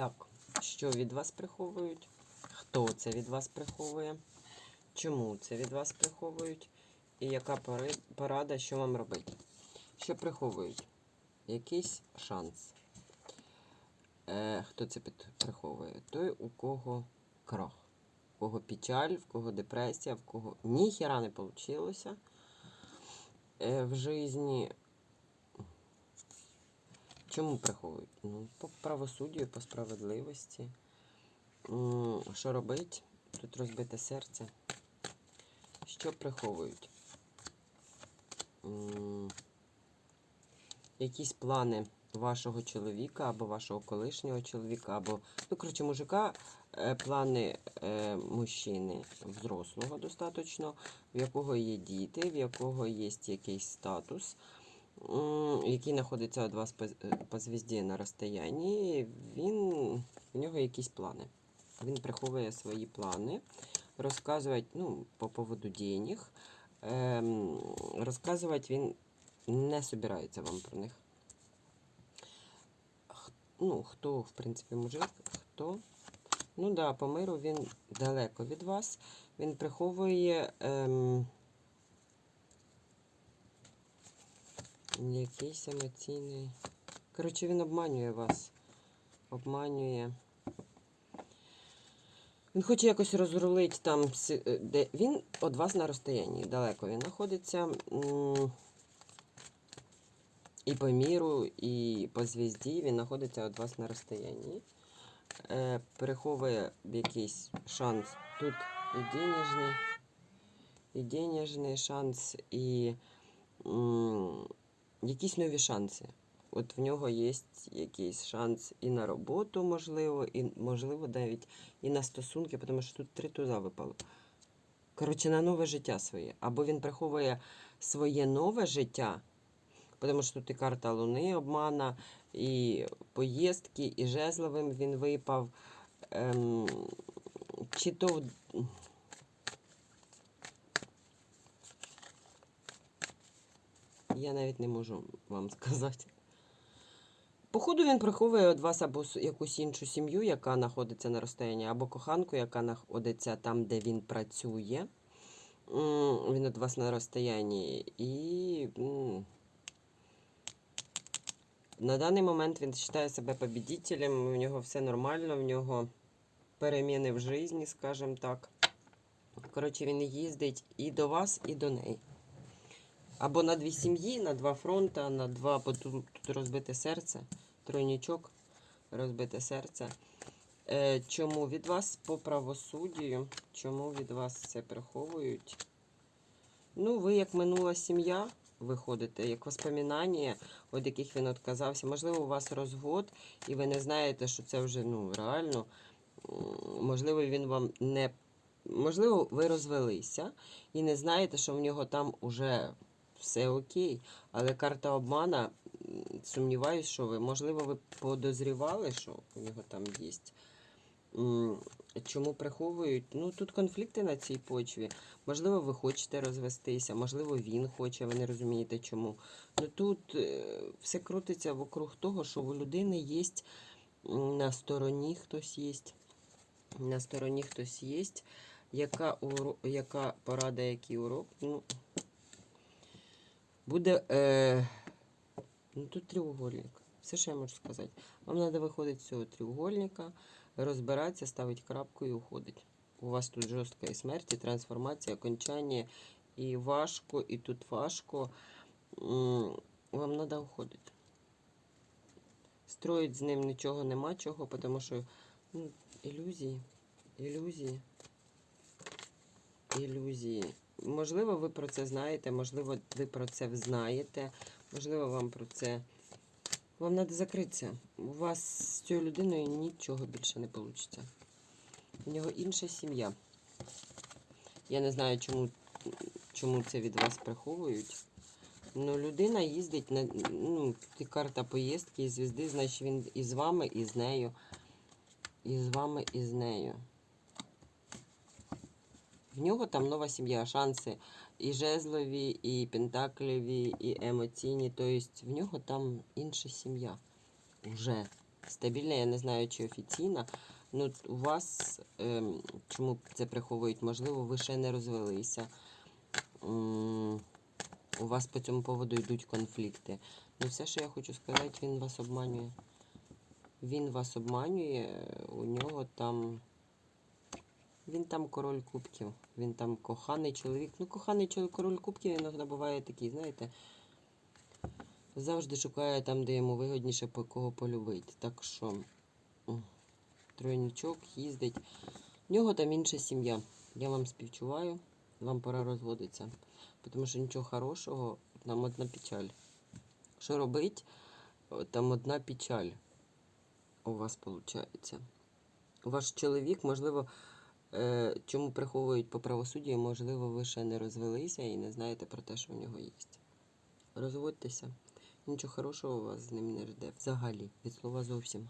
Так, що від вас приховують? Хто це від вас приховує? Чому це від вас приховують? І яка порада, що вам робити? Що приховують? Якийсь шанс. Е, хто це приховує? Той, у кого крах. У кого печаль, в кого депресія, в кого ніхіра не вийшло е, в житті. Чому приховують? Ну, по правосуддю, по справедливості. Що робить? Тут розбите серце. Що приховують? Якісь плани вашого чоловіка або вашого колишнього чоловіка, або, ну, коротше, мужика, е, плани е, мужчини взрослого достатньо, в якого є діти, в якого є якийсь статус, який знаходиться від вас по, звізді на розстоянні, він, в нього якісь плани. Він приховує свої плани, розказувати ну, по поводу денег. Ем, розказувати він не собирається вам про них. Х- Ну, хто, в принципі, мужик, хто. Ну да, по миру він далеко від вас. Він приховує ем, якийсь емоційний. Коротше, він обманює вас. Обманює. Він хоче якось розрулити там, е, де він від вас на розстоянні, далеко він знаходиться. І по міру, і по звізді він знаходиться від вас на розстоянні. Е, переховує якийсь шанс. Тут і денежний, і денежний шанс, і якісь нові шанси. От в нього є якийсь шанс і на роботу, можливо, і можливо навіть і на стосунки, тому що тут три туза випало. Коротше, на нове життя своє. Або він приховує своє нове життя, тому що тут і карта Луни обмана, і поїздки, і жезловим він випав. Ем, чи то. Я навіть не можу вам сказати. Походу, він приховує від вас або якусь іншу сім'ю, яка знаходиться на розстоянні, або коханку, яка знаходиться там, де він працює. Він від вас на розстоянні. І на даний момент він вважає себе побідителем, в нього все нормально, в нього переміни в житті, скажімо так. Коротше, він їздить і до вас, і до неї. Або на дві сім'ї, на два фронта, на два, бо тут, розбите серце, тройнічок, розбите серце. Е, чому від вас по правосуддю? Чому від вас це приховують? Ну, ви як минула сім'я виходите, як воспоминання, від яких він відказався. Можливо, у вас розвод, і ви не знаєте, що це вже ну, реально. Можливо, він вам не. Можливо, ви розвелися і не знаєте, що в нього там уже все окей. Але карта обмана, сумніваюсь, що ви. Можливо, ви подозрівали, що у нього там є. Чому приховують? Ну, тут конфлікти на цій почві. Можливо, ви хочете розвестися, можливо, він хоче, ви не розумієте чому. Ну тут е, все крутиться вокруг того, що у людини є на стороні хтось є. На стороні хтось є. Яка, яка порада, який урок? Ну, буде. Е... Ну, тут треугольник. Все, що я можу сказати. Вам треба виходити з цього треугольника, розбиратися, ставити крапку і уходить. У вас тут жорстка і смерть, і трансформація, окончання, і важко, і тут важко. Вам треба уходити. Строїть з ним нічого нема чого, тому що ну, ілюзії, ілюзії, ілюзії. Можливо, ви про це знаєте, можливо, ви про це знаєте, можливо, вам про це. Вам треба закритися. У вас з цією людиною нічого більше не вийде. У нього інша сім'я. Я не знаю, чому, чому це від вас приховують. Ну, людина їздить на ну, карта поїздки і звізди, значить він і з вами, і з нею. І з вами, і з нею. В нього там нова сім'я, шанси і жезлові, і пентаклеві, і емоційні. Тобто в нього там інша сім'я. Уже. стабільна, я не знаю, чи офіційна. Ну, у вас, ем, чому це приховують? Можливо, ви ще не розвелися. М, У вас по цьому поводу йдуть конфлікти. Ну, все, що я хочу сказати, він вас обманює. Він вас обманює, у нього там. Він там король кубків. Він там коханий чоловік. Ну, коханий чоловік, король кубків іноді буває такий, знаєте. Завжди шукає там, де йому вигодніше по кого полюбити. Так що тройничок їздить. В нього там інша сім'я. Я вам співчуваю. Вам пора розводитися. Тому що нічого хорошого, там одна печаль. Що робить? Там одна печаль у вас виходить. Ваш чоловік, можливо, чому приховують по правосуддю, можливо, ви ще не розвелися і не знаєте про те, що в нього є. Розводьтеся. Нічого хорошого вас з ним не жде. Взагалі, від слова зовсім.